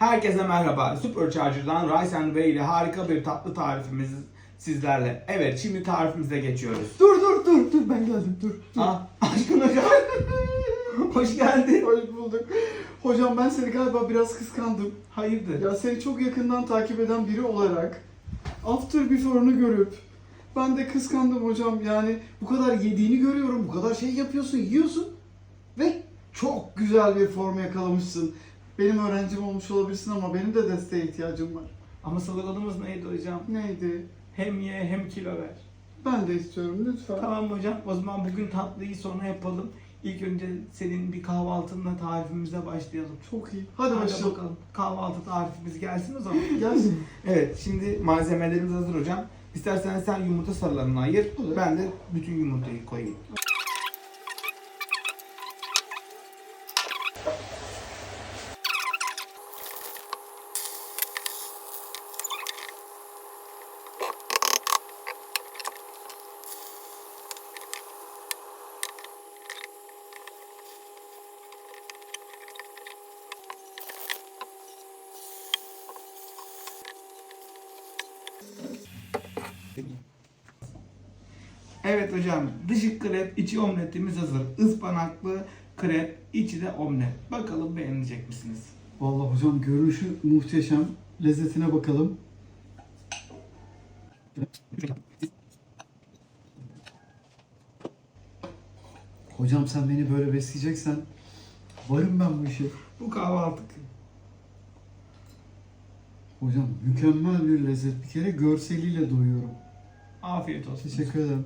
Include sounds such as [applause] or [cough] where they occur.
Herkese merhaba. Supercharger'dan Rice Whey ile harika bir tatlı tarifimiz sizlerle. Evet şimdi tarifimize geçiyoruz. Dur dur dur dur ben geldim dur. dur. Aa, aşkın hocam. [laughs] Hoş geldin. Hoş bulduk. Hocam ben seni galiba biraz kıskandım. Hayırdır? Ya seni çok yakından takip eden biri olarak after before'unu görüp ben de kıskandım hocam. Yani bu kadar yediğini görüyorum. Bu kadar şey yapıyorsun, yiyorsun ve çok güzel bir form yakalamışsın. Benim öğrencim olmuş olabilirsin ama benim de desteğe ihtiyacım var. Ama sloganımız neydi hocam? Neydi? Hem ye hem kilo ver. Ben de istiyorum lütfen. Tamam hocam o zaman bugün tatlıyı sonra yapalım. İlk önce senin bir kahvaltınla tarifimize başlayalım. Çok iyi. Hadi, başlayalım. bakalım. Kahvaltı tarifimiz gelsin o zaman. Gelsin. Evet şimdi malzemelerimiz hazır hocam. İstersen sen yumurta sarılarını ayır. Ben de bütün yumurtayı koyayım. Evet hocam dışı krep içi omletimiz hazır. Ispanaklı krep içi de omlet. Bakalım beğenecek misiniz? Vallahi hocam görünüşü muhteşem. Lezzetine bakalım. Hocam sen beni böyle besleyeceksen varım ben bu işe. Bu kahvaltı. Hocam mükemmel bir lezzet. Bir kere görseliyle doyuyorum. Afiyet olsun. Teşekkür ederim.